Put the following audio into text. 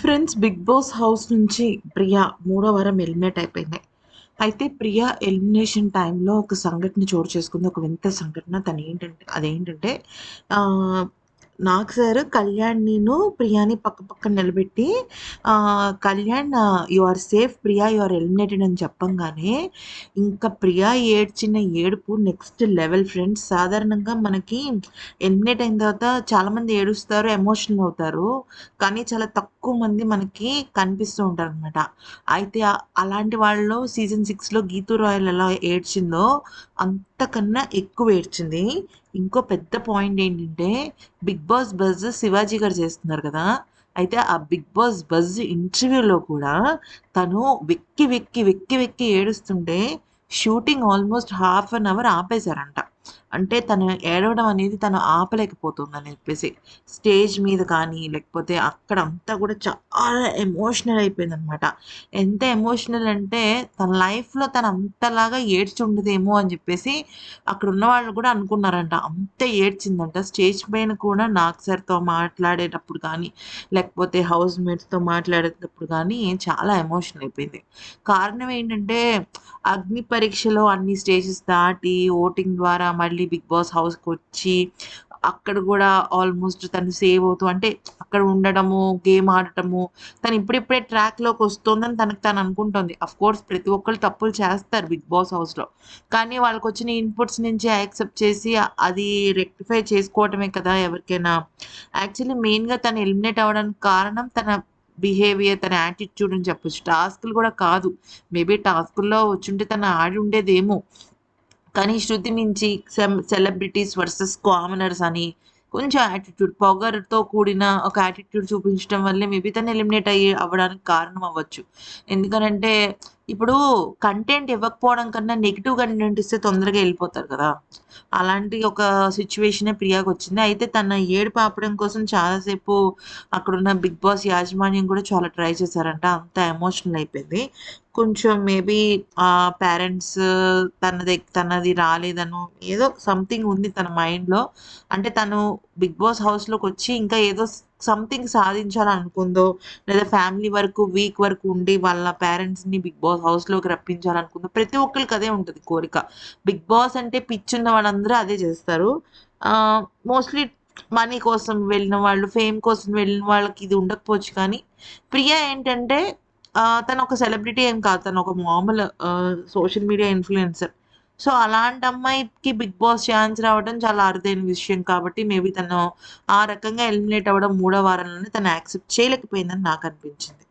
Friends big boss house నుంచి ప్రియా మూడో వారం ఎలిమినేట్ అయిపోయింది. అయితే ప్రియా ఎలిమినేషన్ టైంలో ఒక సంఘటన చోటు చేసుకుంది. ఒక వింత సంఘటన. తను ఏంటంటే అదేంటంటే నాగ్ సార్ కళ్యాణ్ నేను ప్రియాని పక్క పక్కన నిలబెట్టి Kalyan you are safe Priya you are eliminated అని చెప్పంగానే ఇంకా ప్రియా ఏడ్చిన ఏడుపు నెక్స్ట్ లెవెల్ ఫ్రెండ్స్ సాధారణంగా మనకి ఎలిమినేట్ అయిన తర్వాత చాలామంది ఏడుస్తారు ఎమోషనల్ అవుతారు కానీ చాలా తక్కువ మంది మనకి కనిపిస్తూ ఉంటారు అనమాట అయితే అలాంటి వాళ్ళు సీజన్ సిక్స్లో గీతూ రాయల్ ఎలా ఏడ్చిందో అంతకన్నా ఎక్కువ ఏడ్చింది ఇంకో పెద్ద పాయింట్ ఏంటంటే బిగ్ బాస్ బజ్ శివాజీ గారు చేస్తున్నారు కదా. అయితే ఆ బిగ్ బాస్ బజ్ ఇంటర్వ్యూలో కూడా తను వెక్కి వెక్కి వెక్కి వెక్కి ఏడుస్తుంటే shooting almost half an hour ఆపేశారంట. అంటే తను ఏడవడం అనేది తను ఆపలేకపోతుందని చెప్పేసి స్టేజ్ మీద కానీ లేకపోతే అక్కడ అంతా కూడా చాలా ఎమోషనల్ అయిపోయింది అనమాట ఎంత ఎమోషనల్ అంటే తన లైఫ్లో తను అంతలాగా ఏడ్చి ఉండదేమో అని చెప్పేసి అక్కడ ఉన్న వాళ్ళు కూడా అనుకున్నారంట. అంత ఏడ్చిందంట. స్టేజ్ పైన కూడా నాగ్ సార్తో మాట్లాడేటప్పుడు కానీ లేకపోతే హౌస్ మేట్స్తో మాట్లాడేటప్పుడు కానీ చాలా ఎమోషనల్ అయిపోయింది. కారణం ఏంటంటే అగ్ని పరీక్షలో అన్ని స్టేజెస్ దాటి ఓటింగ్ ద్వారా మళ్ళీ బిగ్ బాస్ హౌస్కి వచ్చి అక్కడ కూడా ఆల్మోస్ట్ తను సేవ్ అవుతూ అంటే అక్కడ ఉండడము గేమ్ ఆడటము తను ఇప్పుడిప్పుడే ట్రాక్లోకి వస్తుందని తనకు తను అనుకుంటుంది. అఫ్ కోర్స్ ప్రతి ఒక్కరు తప్పులు చేస్తారు బిగ్ బాస్ హౌస్లో. కానీ వాళ్ళకి వచ్చిన ఇన్పుట్స్ నుంచి యాక్సెప్ట్ చేసి అది రెక్టిఫై చేసుకోవటమే కదా ఎవరికైనా. యాక్చువల్లీ మెయిన్గా తను ఎలిమినేట్ అవ్వడానికి కారణం తన బిహేవియర్ తన యాటిట్యూడ్ అని చెప్పొచ్చు. టాస్క్లు కూడా కాదు. మేబీ టాస్కుల్లో వచ్చుంటే తను ఆడి ఉండేదేమో. కానీ శృతి మించి సెలబ్రిటీస్ వర్సెస్ కామనర్స్ అని కొంచెం యాటిట్యూడ్ పొగరుతో కూడిన ఒక యాటిట్యూడ్ చూపించడం వల్లే మేబీ తను ఎలిమినేట్ అయ్యి అవ్వడానికి కారణం అవ్వచ్చు. ఎందుకనంటే ఇప్పుడు కంటెంట్ ఇవ్వకపోవడం కన్నా నెగిటివ్ కంటెంట్ ఇస్తే తొందరగా వెళ్ళిపోతారు కదా. అలాంటి ఒక సిచ్యువేషనే ప్రియాకి వచ్చింది. అయితే తన ఏడు పాపడం కోసం చాలాసేపు అక్కడున్న బిగ్ బాస్ యాజమాన్యం కూడా చాలా ట్రై చేశారంట. అంత ఎమోషనల్ అయిపోయింది. కొంచెం మేబీ ఆ పేరెంట్స్ తనది తనది రాలేదను ఏదో సంథింగ్ ఉంది తన మైండ్లో అంటే తను బిగ్ బాస్ హౌస్లోకి వచ్చి ఇంకా ఏదో సంథింగ్ సాధించాలనుకుందో లేదా ఫ్యామిలీ వరకు వీక్ వరకు ఉండి వాళ్ళ పేరెంట్స్ని బిగ్ బాస్ హౌస్లోకి రప్పించాలనుకుందో ప్రతి ఒక్కరికి అదే ఉంటుంది కోరిక. బిగ్ బాస్ అంటే పిచ్చున్న వాళ్ళందరూ అదే చేస్తారు. మోస్ట్లీ మనీ కోసం వెళ్ళిన వాళ్ళు ఫేమ్ కోసం వెళ్ళిన వాళ్ళకి ఇది ఉండకపోవచ్చు కానీ ప్రియా ఏంటంటే తను ఒక సెలబ్రిటీ ఏం కాదు. తను ఒక మామూలు సోషల్ మీడియా ఇన్ఫ్లుయెన్సర్ సో అలాంటి అమ్మాయికి బిగ్ బాస్ ఛాన్స్ రావడం చాలా అరుదైన విషయం కాబట్టి మేబీ తను ఆ రకంగా ఎలిమినేట్ అవ్వడం మూడో వారంలోనే తను యాక్సెప్ట్ చేయలేకపోయిందని నాకు అనిపించింది.